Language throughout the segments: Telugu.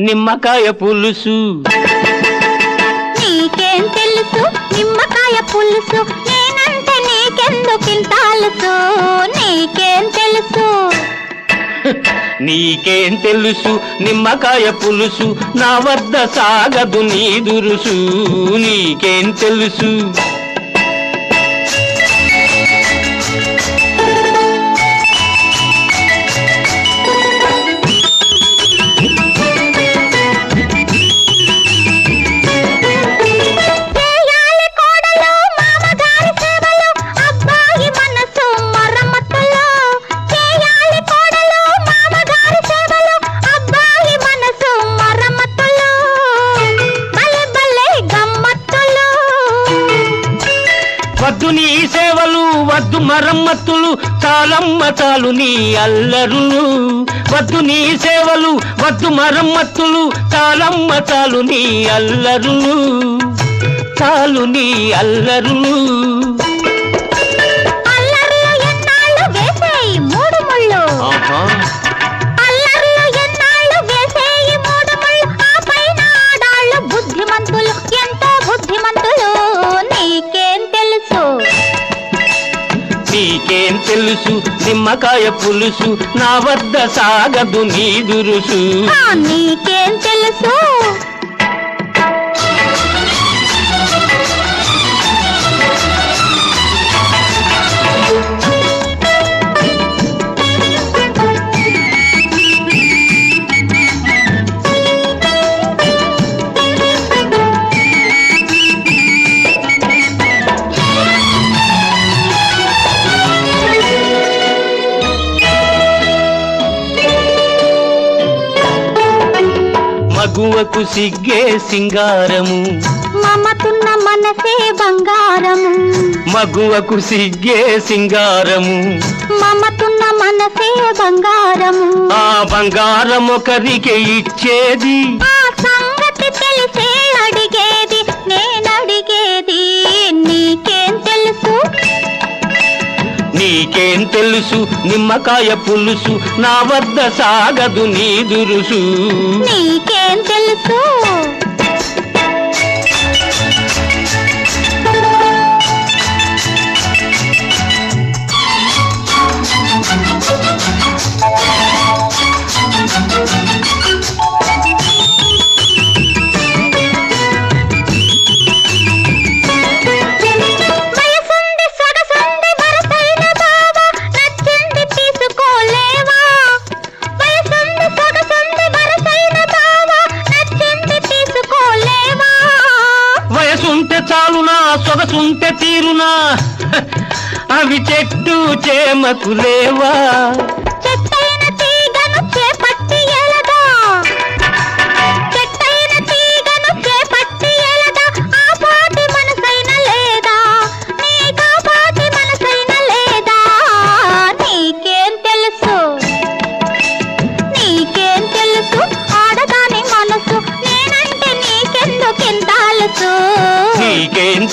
నిమ్మకాయ పులుసు. నీకేం తెలుసు? నిమ్మకాయ పులుసు? నేనంటే నీకెందుకింత అలుసు? నీకేం తెలుసు? నీకేం తెలుసు? నిమ్మకాయ పులుసు నా వద్ద సాగదు నీ దురుసు. నీకేం తెలుసు? వద్దు మరమ్మతులు చాలమ్మ చాలు నీ అల్లరులు. వద్దు నీ సేవలు వద్దు మరమ్మతులు చాలమ్మ చాలు నీ అల్లరులు. తాలు నీ అల్లరులు. నీకేం తెలుసు? నిమ్మకాయ పులుసు నా వద్ద సాగదు నీ దురుసు. నీకేం తెలుసు? మగువకు సిగ్గే సింగారము. మమతున్న మనసే బంగారము. మగువకు సిగ్గే సింగారము. మమతున్న మనసే బంగారము. ఆ బంగారం ఒకరికి ఇచ్చేది. ఆ సంగతి తెలిసే అడిగేది నేనడిగేది నీకేం తెలుసు? నీకేం తెలుసు? నిమ్మకాయ పులుసు నా వద్ద సాగదు నీ దురుసు. నీకేం తెలుసు తీరునా? అవి చెట్టు చేమకు లేవా?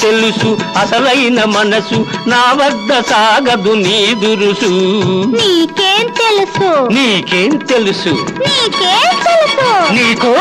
తెలుసు అసలైన మనసు నా వద్ద సాగదు నీ దురుసు. నీకేం తెలుసు? నీకేం తెలుసు? నీకేం తెలుసు? నీకు